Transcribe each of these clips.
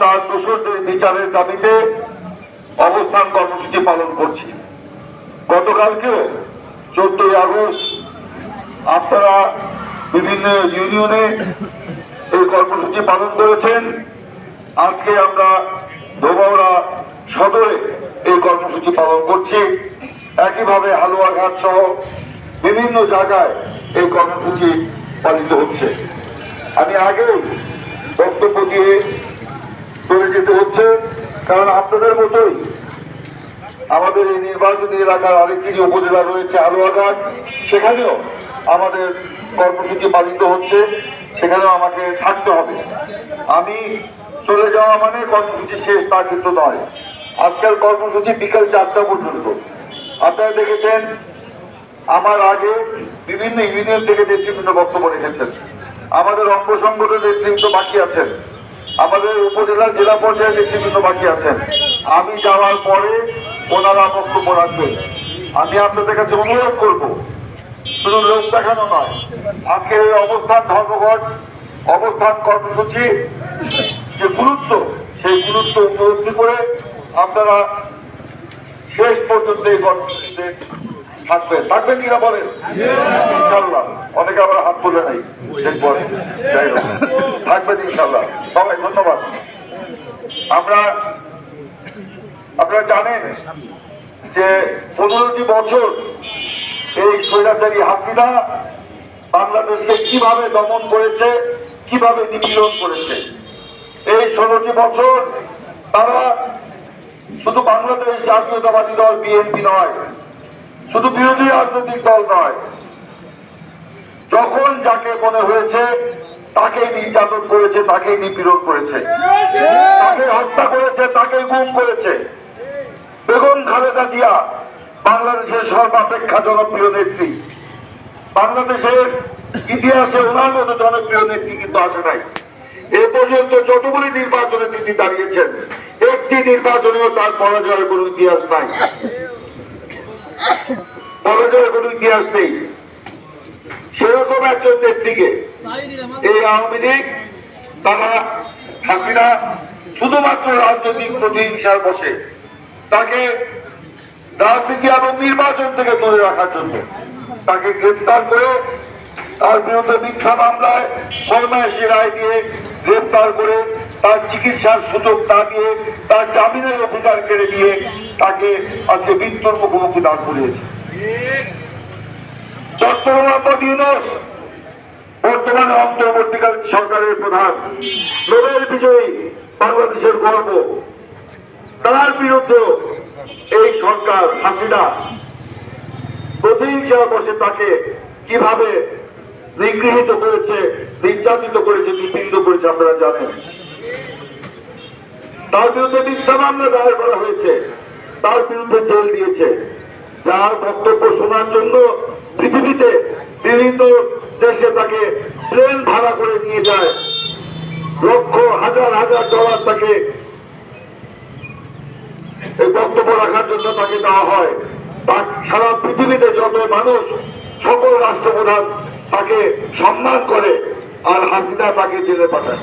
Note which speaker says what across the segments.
Speaker 1: তার দোষরদের বিচারের দাবিতে অবস্থান কর্মসূচি পালন করছি। গতকালকেও চোদ্দই আগস্ট আপনারা বিভিন্ন ইউনিয়নে এই কর্মসূচি পালন করেছেন। আজকে আমরা ধোবাউড়া সদরে এই কর্মসূচি পালন করছি। একইভাবে হালুয়াঘাট সহ বিভিন্ন জায়গায় এই কর্মসূচি পালিত হচ্ছে। আমি আগেও বক্তব্য দিয়ে চলে যেতে হচ্ছে, কারণ আপনাদের মতোই আমাদের এই নির্বাচনী এলাকার আরেকটি যে উপজেলা রয়েছে আলোয়াঘাট, সেখানেও আমাদের কর্মসূচি পালিত হচ্ছে, সেখানেও আমাকে থাকতে হবে। আমি চলে যাওয়া মানে কর্মসূচি শেষ তা কিন্তু নয়। আজকাল কর্মসূচি বিকেল চারটা পর্যন্ত। আপনারা দেখেছেন, আমার আগে বিভিন্ন ইউনিয়ন থেকে নেতৃবৃন্দ বক্তব্য রেখেছেন। আমাদের অঙ্গ সংগঠনের নেতৃত্ব বাকি আছেন। আমাদের উপজেলা জেলা পর্যায়ে নেতৃবৃন্দ বাকি আছেন। আমি যাওয়ার পরে ওনারা বক্তব্য রাখবেন। আমি আপনাদের কাছে অনুরোধ করব, শুধু লোক দেখানো নয় আজকের এই অবস্থান ধর্মঘট, অবস্থান কর্মসূচি, যে গুরুত্ব, সেই গুরুত্ব উপলব্ধি করে আপনারা শেষ পর্যন্ত এই কর্মসূচিতে থাকবেন থাকবেন কিনা বলেন? ইনশাল্লাহ অনেকে আবার হাত তুলে নাই। হোক। থাকবেন ইনশাল্লাহ সবাই, ধন্যবাদ। আমরা, আপনারা জানেন যে পনেরোটি বছর এই স্বৈরাচারী হাসিনা বাংলাদেশকে কীভাবে দমন করেছে, কীভাবে নিপীড়ন করেছে। এই ষোলোটি বছর তারা শুধু বাংলাদেশ জাতীয়তাবাদী দল, বিএনপি নয় শুধু বিরোধী রাজনৈতিক দল নয়, যখন যাকে মনে হয়েছে তাকে নির্যাতন করেছে, তাকেই নিপীড়ন করেছে, তাকে হত্যা করেছে, তাকে গুম করেছে। বেগম খালেদা জিয়া বাংলাদেশের সর্বাপেক্ষা জনপ্রিয় নেত্রী। বাংলাদেশের ইতিহাসে ওনার মতো জনপ্রিয় নেত্রী কিন্তু আসে নাই। এ পর্যন্ত যতগুলি নির্বাচনে তিনি দাঁড়িয়েছেন, একটি নির্বাচনেও তার পরাজয়ের কোনো ইতিহাস নাই। পরাজয়ের কোনো ইতিহাস নেই। সেরকম একজন নেত্রীকে এই আওয়ামী লীগ, তারা হাসিনা শুধুমাত্র রাজনৈতিক প্রতিহিংসার বসে তাকে রাজনীতি এবং নির্বাচন থেকে দূরে রাখার জন্য তাকে গ্রেপ্তার করে তার বিরুদ্ধে মিথ্যা মামলায় ফরমায়েশি রায় দিয়ে গ্রেপ্তার করে তার চিকিৎসার সুযোগ না দিয়ে তার জামিনের অধিকার কেড়ে দিয়ে তাকে আজকে মৃত্যুর মুখোমুখি দাঁড় করিয়েছে। বর্তমানে অন্তর্বর্তীকাল সরকারের প্রধান। নোবেল বিজয়ী বাংলাদেশের গর্ব। তার বিরুদ্ধে এই সরকার হাসিনা প্রতিহিংসা বসে তাকে কীভাবে নিগৃহীত করেছে, নির্যাতিত করেছে, নিপীড়িত করেছে আপনারা জানেন। তার বিরুদ্ধে মিথ্যা মামলা দায়ের করা হয়েছে। তার বিরুদ্ধে জেল দিয়েছে। যার বক্তব্য শোনার জন্য পৃথিবীতে বিভিন্ন দেশে তাকে প্লেন ভাড়া করে নিয়ে যায়। লক্ষ হাজার হাজার ডলার তাকে এই বক্তব্য রাখার জন্য তাকে দেওয়া হয়। তার সারা পৃথিবীতে যত মানুষ, সকল রাষ্ট্রপ্রধান তাকে সম্মান করে আর হাসিনা তাকে জেলে পাঠায়।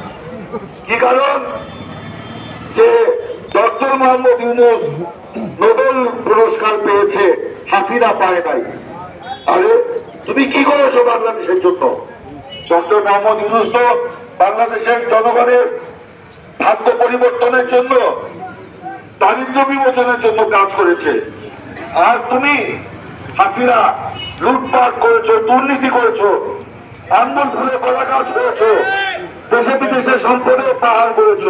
Speaker 1: কি কারণ? যে ডক্টর মোহাম্মদ ইউনুস নোবেল পুরস্কার পেয়েছে। হাসিনা পায় নাই। আরে, তুমি কি করেছ বাংলাদেশের জন্য? ডক্টর মোহাম্মদ ইউনুস তো বাংলাদেশের জনগণের ভাগ্য পরিবর্তনের জন্য দারিদ্র বিমোচনের জন্য কাজ করেছে। আর তুমি হাসিনা লুটপাট করেছ, দুর্নীতি করেছ, আন্দোলন ভুলে করা কাজ করেছ, দেশে বিদেশে সম্পদের পাহাড় করেছ,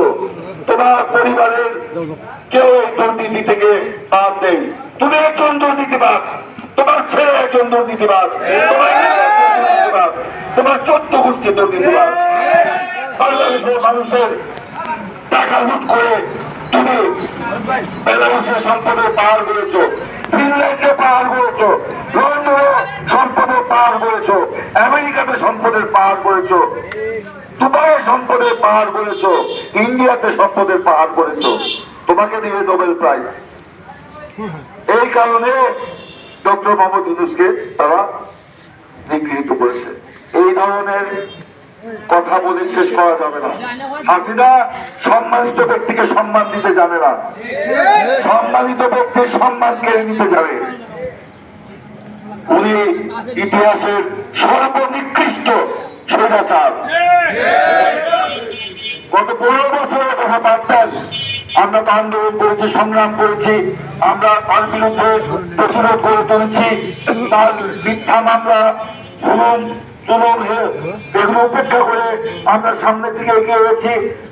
Speaker 1: তোমার পরিবারের কেউ এই দুর্নীতি থেকে বাদ নেই। তুমি একজন দুর্নীতিবাজ তোমার ছেলে একজন দুর্নীতিবাজ তোমার চোদ্দ গোষ্ঠী দুর্নীতিবাজ বাংলাদেশের মানুষের টাকা লুট করে তুমি সম্পদের পাহাড় পাহাড় সম্পদের পাহাড় আমেরিকাতে সম্পদের সম্পদের পাহাড় ইন্ডিয়াতে সম্পদের পাহাড় করেছ। তোমাকে দিবে নোবেল প্রাইজ। এই কারণে ডক্টর মোহাম্মদ ইউনুসকে তারা নিগৃহীত করেছে। এই ধরনের কথা বলে শেষ করা যাবে না। হাসিনা সম্মানিত ব্যক্তিকে সম্মান দিতে জানে না। সম্মানিত ব্যক্তির সম্মান কেড়ে নিতে জানে। উনি ইতিহাসের সর্বনিকৃষ্ট স্বৈরাচার। গত পনেরো বছরের কথা পারতেন আমরা তো আন্দোলন করেছি, সংগ্রাম করেছি, আমরা তার বিরুদ্ধে প্রতিরোধ করে তুলেছি। তার মিথ্যা মামলা হে- এগুলো উপেক্ষা করে আমরা সামনের দিকে এগিয়ে গেছি